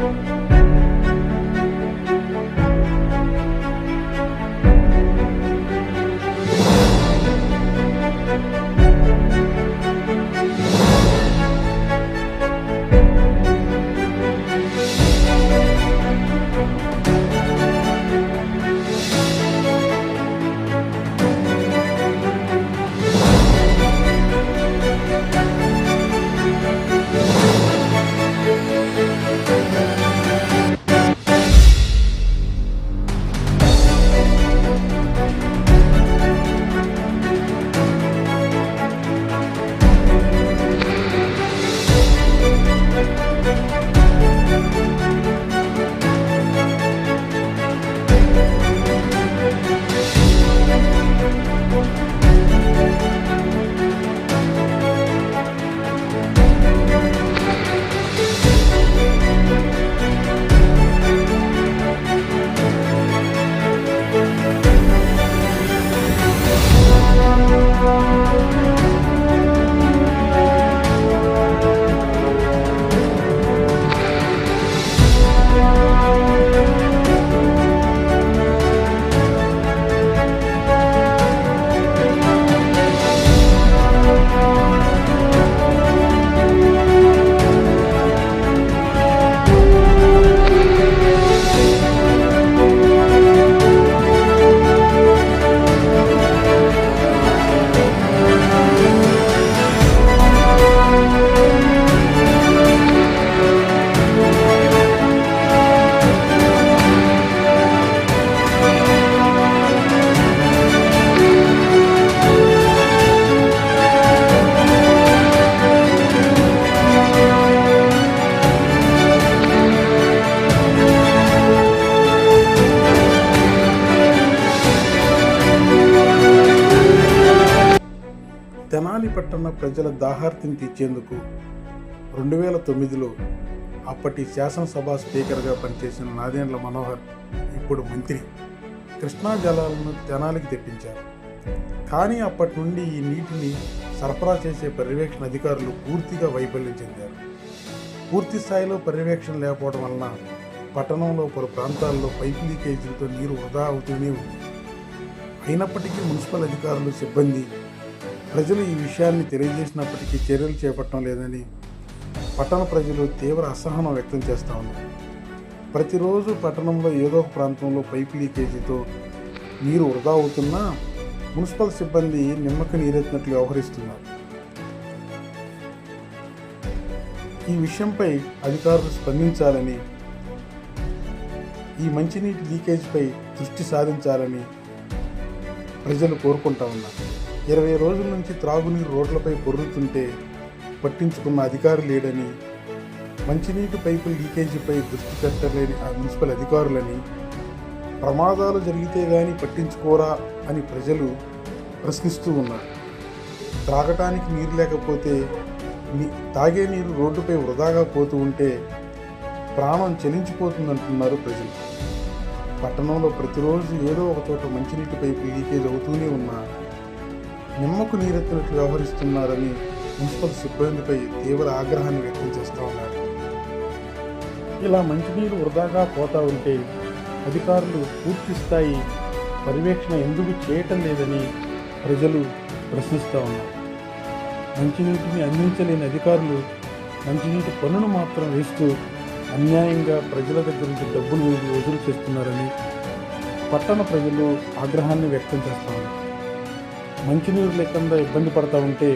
తెనాలి పట్టణ ప్రజల దాహార్తిని తీర్చేందుకు రెండు వేల తొమ్మిదిలో అప్పటి శాసనసభ స్పీకర్గా పనిచేసిన నాదేండ్ల మనోహర్ ఇప్పుడు మంత్రి కృష్ణా జలాలను తెనాలికి తెప్పించారు. కానీ అప్పటి నుండి ఈ నీటిని సరఫరా చేసే పర్యవేక్షణ అధికారులు పూర్తిగా వైఫల్యం చెందారు. పూర్తి స్థాయిలో పర్యవేక్షణ లేకపోవడం వలన పట్టణంలో పలు ప్రాంతాల్లో పైపు లీకేజీలతో నీరు వృధా అవుతూనే ఉంది. అయినప్పటికీ మున్సిపల్ అధికారులు సిబ్బంది ప్రజలు ఈ విషయాన్ని తెలియజేసినప్పటికీ చర్యలు చేపట్టడం లేదని పట్టణ ప్రజలు తీవ్ర అసహనం వ్యక్తం చేస్తూ ఉన్నారు. ప్రతిరోజు పట్టణంలో ఏదో ఒక ప్రాంతంలో పైపు లీకేజీతో నీరు వృధా అవుతున్నా మున్సిపల్ సిబ్బంది నిమ్మక నీరెత్తినట్లు వ్యవహరిస్తున్నారు. ఈ విషయంపై అధికారులు స్పందించాలని ఈ మంచినీటి లీకేజీపై దృష్టి సాధించాలని ప్రజలు కోరుకుంటా ఉన్నారు. ఇరవై రోజుల నుంచి త్రాగునీరు రోడ్లపై పొర్రుతుంటే పట్టించుకున్న అధికారి లేడని మంచినీటి పైపు లీకేజీపై దృష్టి పెట్టలేని ఆ మున్సిపల్ అధికారులని ప్రమాదాలు జరిగితే కానీ పట్టించుకోరా అని ప్రజలు ప్రశ్నిస్తూ ఉన్నారు. త్రాగటానికి నీరు లేకపోతే తాగే నీరు రోడ్డుపై వృధాగా పోతూ ఉంటే ప్రాణం చెలించిపోతుందంటున్నారు ప్రజలు. పట్టణంలో ప్రతిరోజు ఏదో ఒక చోట మంచినీటి పైపు లీకేజ్ అవుతూనే ఉన్నా నిమ్మకు నీరెత్తినట్లు వ్యవహరిస్తున్నారని మున్సిపల్ సిబ్బందిపై తీవ్ర ఆగ్రహాన్ని వ్యక్తం చేస్తూ ఉన్నారు. ఇలా మంచినీరు వృధాగా పోతా ఉంటే అధికారులు పూర్తి స్థాయి పర్యవేక్షణ ఎందుకు చేయటం లేదని ప్రజలు ప్రశ్నిస్తూ ఉన్నారు. మంచినీటిని అందించలేని అధికారులు మంచినీటి పన్నును మాత్రం వేస్తూ అన్యాయంగా ప్రజల దగ్గర నుంచి డబ్బులు వసూలు చేస్తున్నారని పట్టణ ప్రజలు ఆగ్రహాన్ని వ్యక్తం చేస్తూ ఉన్నారు. మంచినీరు లేకుండా ఇబ్బంది పడతా ఉంటే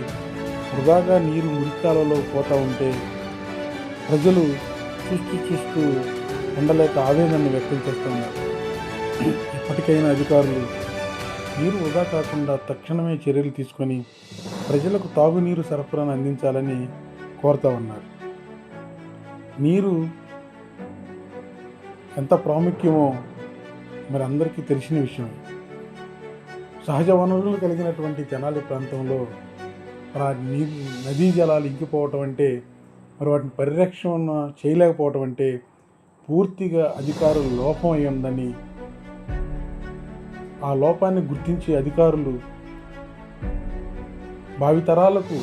వృధాగా నీరు మురికాలలో పోతూ ఉంటే ప్రజలు చూస్తూ చూస్తూ ఉండలేక ఆవేదనను వ్యక్తం చేస్తున్నారు ఇప్పటికైనా అధికారులు నీరు వృధా కాకుండా తక్షణమే చర్యలు తీసుకొని ప్రజలకు తాగునీరు సరఫరాను అందించాలని కోరుతా ఉన్నారు. నీరు ఎంత ప్రాముఖ్యమో మరి అందరికీ తెలిసిన విషయం సహజ వనరులు కలిగినటువంటి తెనాలి ప్రాంతంలో మరి ఆ నీరు నదీ జలాలు ఇంకిపోవటం అంటే మరి వాటిని పరిరక్షణ చేయలేకపోవటం అంటే పూర్తిగా అధికారుల లోపం అయి ఉందని ఆ లోపాన్ని గుర్తించి అధికారులు భావితరాలకు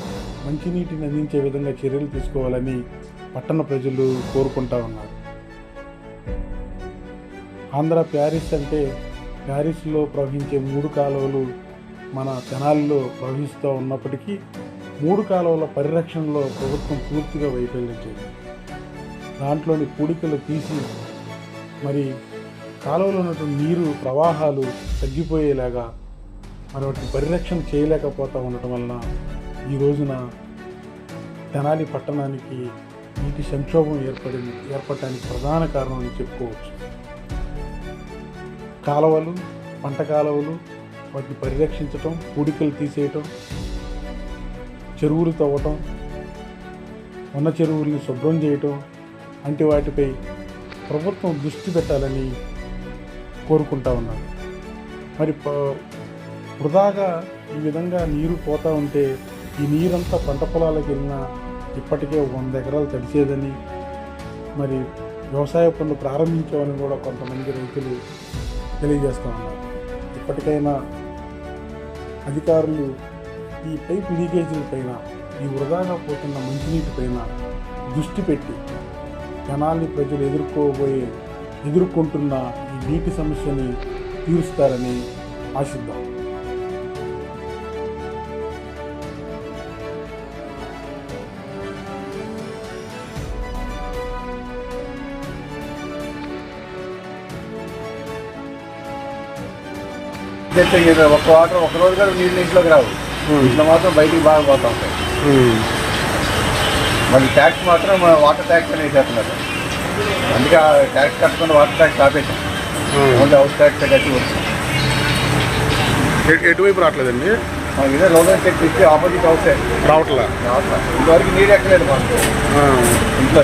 మంచినీటిని అందించే విధంగా చర్యలు తీసుకోవాలని పట్టణ ప్రజలు కోరుకుంటా ఉన్నారు. ఆంధ్ర ప్యారిస్ అంటే ప్యారిస్లో ప్రవహించే మూడు కాలువలు మన తెనాలిలో ప్రవహిస్తూ ఉన్నప్పటికీ మూడు కాలువల పరిరక్షణలో ప్రభుత్వం పూర్తిగా వైఫల్యం చేసింది దాంట్లోని పూడికలు తీసి మరి కాలువలో ఉన్నటువంటి నీరు ప్రవాహాలు తగ్గిపోయేలాగా మరి వాటిని పరిరక్షణ చేయలేకపోతూ ఉండటం వలన ఈ రోజున తెనాలి పట్టణానికి నీటి సంక్షోభం ఏర్పడింది ఏర్పడటానికి ప్రధాన కారణం అని చెప్పుకోవచ్చు. కాలువలు పంట కాలువలు వాటిని పరిరక్షించటం పూడికలు తీసేయటం చెరువులు తవ్వటం ఉన్న చెరువుల్ని శుభ్రం చేయటం వంటి వాటిపై ప్రభుత్వం దృష్టి పెట్టాలని కోరుకుంటా ఉన్నాను. మరి ప- వృధాగా ఈ విధంగా నీరు పోతూ ఉంటే ఈ నీరంతా పంట పొలాలకు వెళ్ళినా ఇప్పటికే వంద ఎకరాలు తడిసేదని మరి వ్యవసాయ పనులు ప్రారంభించామని కూడా కొంతమంది రైతులు తెలియజేస్తూ ఉన్నారు ఇప్పటికైనా అధికారులు ఈ పైప్ లీకేజీల పైన ఈ వృధాగా పోతున్న మంచినీటి పైన దృష్టి పెట్టి జనాల్ని ప్రజలు ఎదుర్కోబోయే ఎదుర్కొంటున్న ఈ నీటి సమస్యని తీరుస్తారని ఆశిద్దాం. ఇది ఒక్క వాటర్ ఒక రోజు కూడా నీళ్ళు ఇంట్లోకి రావు. ఇట్లా మాత్రం బయటికి బాగా పోతా ఉంటాయి. మరి ట్యాక్స్ మాత్రం మన వాటర్ ట్యాక్స్ అనేది వేసేస్తున్నారు అందుకే ఆ ట్యాక్స్ కట్టకుండా వాటర్ ట్యాక్స్ ఆపేసాం. ఓన్లీ హౌస్ ట్యాక్స్ కట్టి వచ్చాం ఎటు- ఎటువైపు రావట్లేదండి? మనకి ఇదే లోన్ చెక్ ఇచ్చి ఆపోజిట్ హౌసే రావట్లా? ఇంతవరకు నీరు ఎక్కలేదు మనకు ఇంట్లో.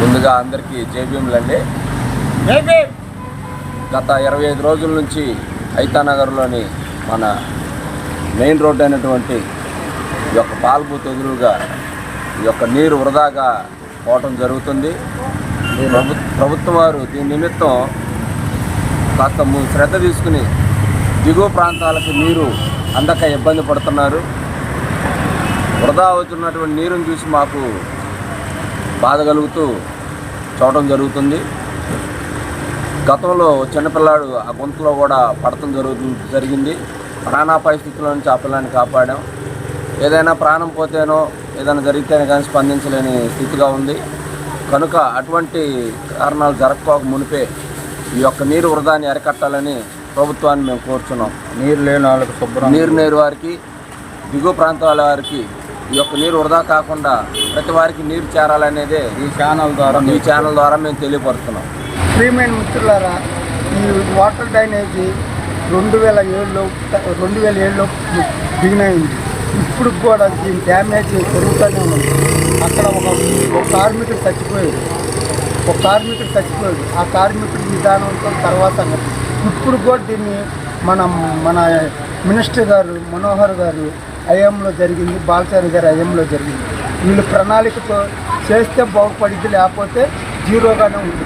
ముందుగా అందరికీ జేబీఎంలండి గత ఇరవై ఐదు రోజుల నుంచి ఐతానగర్లోని మన మెయిన్ రోడ్ అయినటువంటి ఈ యొక్క పాల్బూత్ ఎదురుగా ఈ యొక్క నీరు వృధాగా పోవటం జరుగుతుంది. ప్రభు ప్రభుత్వం వారు దీని నిమిత్తం కాస్త శ్రద్ధ తీసుకుని దిగువ ప్రాంతాలకు నీరు అందక ఇబ్బంది పడుతున్నారు. వృధా అవుతున్నటువంటి నీరుని చూసి మాకు బాధ కలుగుతూ చూడటం జరుగుతుంది. గతంలో చిన్నపిల్లాడు ఆ గుంతలో కూడా పడటం జరుగుతుంది జరిగింది. ప్రాణాపాయ స్థితిలో నుంచి ఆ పిల్లాన్ని కాపాడాం. ఏదైనా ప్రాణం పోతేనో ఏదైనా జరిగితేనే కానీ స్పందించలేని స్థితిగా ఉంది. కనుక అటువంటి కారణాలు జరగకపోక మునిపే ఈ యొక్క నీరు వృధాన్ని అరికట్టాలని ప్రభుత్వాన్ని మేము కోరుచున్నాం. నీరు లేని వాళ్ళకి శుభ్రం నీరు నేరు వారికి దిగువ ప్రాంతాల వారికి ఈ యొక్క నీరు వృధా కాకుండా ప్రతి వారికి నీరు చేరాలనేదే ఈ ఛానల్ ద్వారా ఈ ఛానల్ ద్వారా మేము తెలియపరుస్తున్నాం. ప్రియమైన మిత్రులారా ఈ వాటర్ డ్రైనేజీ రెండు వేల ఏడులో రెండు వేల ఏడులో దిగినైంది ఇప్పుడు కూడా దీని డ్యామేజ్ పెరుగుతూనే ఉంది. అక్కడ ఒక ఒక కార్మికుడు చచ్చిపోయాడు. ఒక కార్మికుడు చచ్చిపోయాడు. ఆ కార్మికుడి విధానంతో తర్వాత ఇప్పుడు కూడా దీన్ని మన మన మినిస్టర్ గారు మనోహర్ గారు ఐఎంలో జరిగింది బాలచారి గారి ఐఎంలో జరిగింది. వీళ్ళు ప్రణాళికతో చేస్తే బాగుపడింది లేకపోతే జీరోగానే ఉంటుంది.